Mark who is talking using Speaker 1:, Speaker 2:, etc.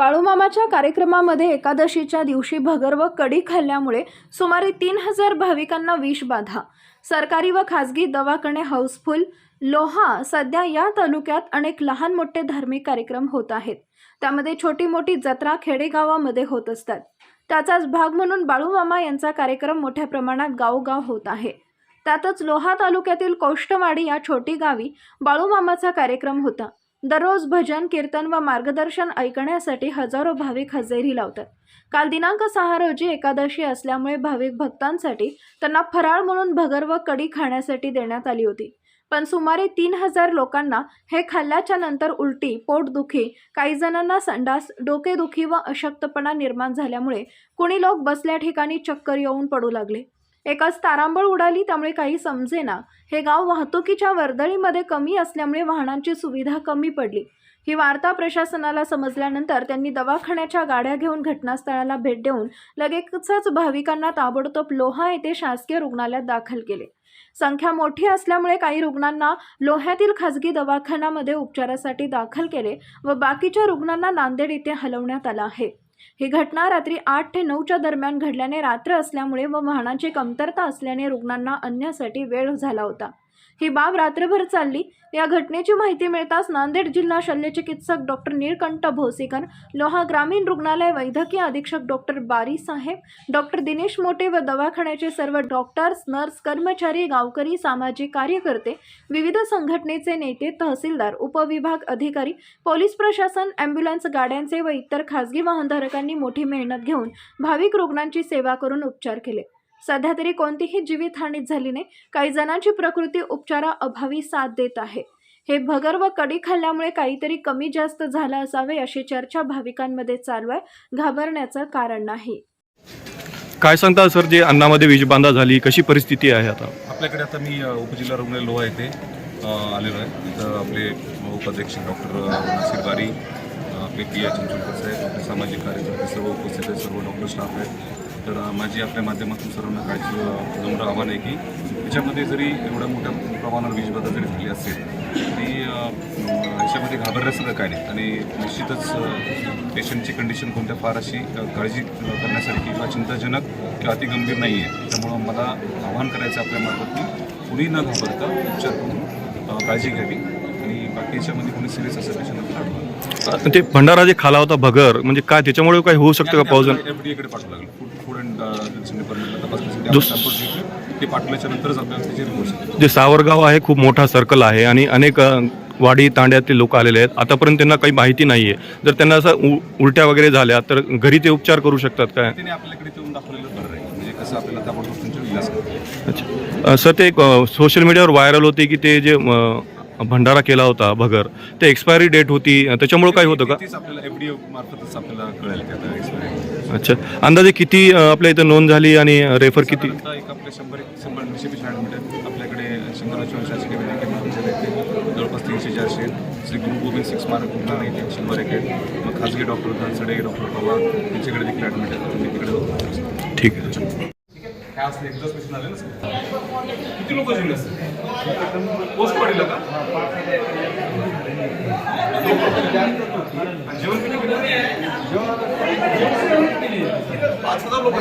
Speaker 1: बाळूमामाच्या कार्यक्रमामध्ये एकादशीच्या दिवशी भगर व कडी खाल्ल्यामुळे सुमारे तीन हजार भाविकांना विषबाधा सरकारी व खासगी दवाखाने हाऊसफुल. लोहा सध्या या तालुक्यात अनेक लहान मोठे धार्मिक कार्यक्रम होत आहेत. त्यामध्ये छोटी मोठी जत्रा खेडेगावामध्ये होत असतात. त्याचाच भाग म्हणून बाळूमामा यांचा कार्यक्रम मोठ्या प्रमाणात गावोगाव होत आहे. त्यातच लोहा तालुक्यातील कोष्टवाडी या छोटी गावी बाळूमामाचा कार्यक्रम होता. दररोज भजन कीर्तन व मार्गदर्शन ऐकण्यासाठी हजारो भाविक हजेरी लावतात. काल दिनांक सहा रोजी एकादशी असल्यामुळे भाविक भक्तांसाठी त्यांना फराळ म्हणून भगर व कडी खाण्यासाठी देण्यात आली होती. पण सुमारे तीन हजार लोकांना हे खाल्ल्याच्या नंतर उलटी पोटदुखी काही जणांना संडास डोकेदुखी व अशक्तपणा निर्माण झाल्यामुळे कुणी लोक बसल्या ठिकाणी चक्कर येऊन पडू लागले. एकाच तारांबळ उडाली त्यामुळे काही समजेना. हे गाव वाहतुकीच्या वर्दळीमध्ये कमी असल्यामुळे वाहनांची सुविधा कमी पडली. ही वार्ता प्रशासनाला समजल्यानंतर त्यांनी दवाखान्याच्या गाड्या घेऊन घटनास्थळाला भेट देऊन लगेचच भाविकांना ताबडतोब लोहा येथे शासकीय रुग्णालयात दाखल केले. संख्या मोठी असल्यामुळे काही रुग्णांना लोह्यातील खाजगी दवाखान्यामध्ये उपचारासाठी दाखल केले व बाकीच्या रुग्णांना नांदेड येथे हलवण्यात आलं आहे. ही घटना रात्री आठ ते नऊच्या दरम्यान घडल्याने रात्र असल्यामुळे व वाहनाची कमतरता असल्याने रुग्णांना आणण्यासाठी वेळ झाला होता. ही बाब रात्रभर चालली. या घटनेची माहिती मिळताच नांदेड जिल्हा शल्यचिकित्सक डॉक्टर नीळकंठ भोसीकर लोहा ग्रामीण रुग्णालय वैद्यकीय अधीक्षक डॉक्टर बारी साहेब डॉक्टर दिनेश मोटे व दवाखान्याचे सर्व डॉक्टर्स नर्स कर्मचारी गावकरी सामाजिक कार्यकर्ते विविध संघटनेचे नेते तहसीलदार उपविभाग अधिकारी पोलीस प्रशासन ॲम्ब्युलन्स गाड्यांचे व इतर खासगी वाहनधारकांनी मोठी मेहनत घेऊन भाविक रुग्णांची सेवा करून उपचार केले. सध्या तरी कोणतीही जीवितहानी झाली नाही. काही जणांची प्रकृती उपचाराअभावी साथ देत आहे. हे भगर व कडी खाल्ल्यामुळे काहीतरी कमी जास्त झालं असावे अशी चर्चा भाविकांमध्ये चालू आहे घाबरण्याचं कारण नाही.
Speaker 2: काय सांगता सर? जे अन्नामध्ये विषबाधा झाली कशी परिस्थिती आहे आता?
Speaker 3: आपल्याकडे आता मी उपजिल्हा रुग्णालय लोहा येथे आलेलो आहे. इथं आपले उपाध्यक्ष डॉक्टर नासिर बारी आपले पी एच चिंचोलकर साहेब आपले सामाजिक कार्यकर्ते सर्व उपस्थित आहेत सर्व डॉक्टर स्टाफ आहेत. तर माझी आपल्या माध्यमातून सर्वांना काळजी नम्र आव्हान आहे की याच्यामध्ये जरी एवढ्या मोठ्या प्रमाणावर वीजबाधा जरी झाली असेल तरी याच्यामध्ये घाबरण्यासारखं काय नाही आणि निश्चितच पेशंटची कंडिशन कोणत्या फार अशी काळजी करण्यासारखी किंवा चिंताजनक किंवा अतिगंभीर नाही आहे त्यामुळं मला आव्हान करायचं आपल्या मार्फत की कुणी न घाबरता उपचार करून काळजी घ्यावी. बाकी याच्यामध्ये कोणी सिरियस असेल त्याच्यानंतर
Speaker 2: ते भंडारा जे खाला होता भगर म्हणजे काय त्याच्यामुळे काही होऊ शकतं का पाऊस
Speaker 3: एफ डी एकडे पाठवावं लागेल. फूड फूड अँड ड्रग्स डिपार्टमेंटला तपासण्यासाठी आपण samples घेतले. ते पाठवल्याच्या नंतरच आपल्याला त्याची रिपोर्ट येईल
Speaker 2: जे सावरगाव आहे खूप मोठा सर्कल आहे आणि अनेक वाडी तांड्यातले लोक आलेले आहेत. आतापर्यंत त्यांना काही माहिती नाही आहे जर त्यांना असं उलट्या वगैरे झाल्या तर घरी ते उपचार करू शकतात काय?
Speaker 3: त्याने आपल्याकडे येऊन दाखवलेलं बरं आहे. म्हणजे कसं आपल्याला ताबडतोब.
Speaker 2: अच्छा. सर ते सोशल मीडियावर व्हायरल होते की ते जे भंडारा केला होता भगर. ते एक्सपायरी डेट होती. त्याच्यामुळे काय होतं का?
Speaker 3: आपल्याला मार्फतच आपल्याला कळेल की आता एक्सपायरी
Speaker 2: अच्छा. अंदाजे किती अ, आपल्या इथं नोंद झाली आणि रेफर किती?
Speaker 3: साधारणतः एक आपले शंभर शंभर दीडशे पेशंट ॲडमिट आहेत आपल्याकडे शंभर शासकीय वैद्यकीय महाविद्यालय आहेत. जवळपास तीनशे चारशे आहेत. श्री गुरु गोविंद सिक्स मार्क रुग्णालय इथे शंभर एक आहेत. मग खाजगी डॉक्टर डॉक्टर पवार यांच्याकडे देखील ॲडमिट आहेत. तुम्ही तिकडे
Speaker 2: ठीक आहे.
Speaker 3: काय असले एकदाच पेशंट आले ना किती लोक जेवले असतील पोस्ट पडलं का? जेवण किती पाच हजार लोक.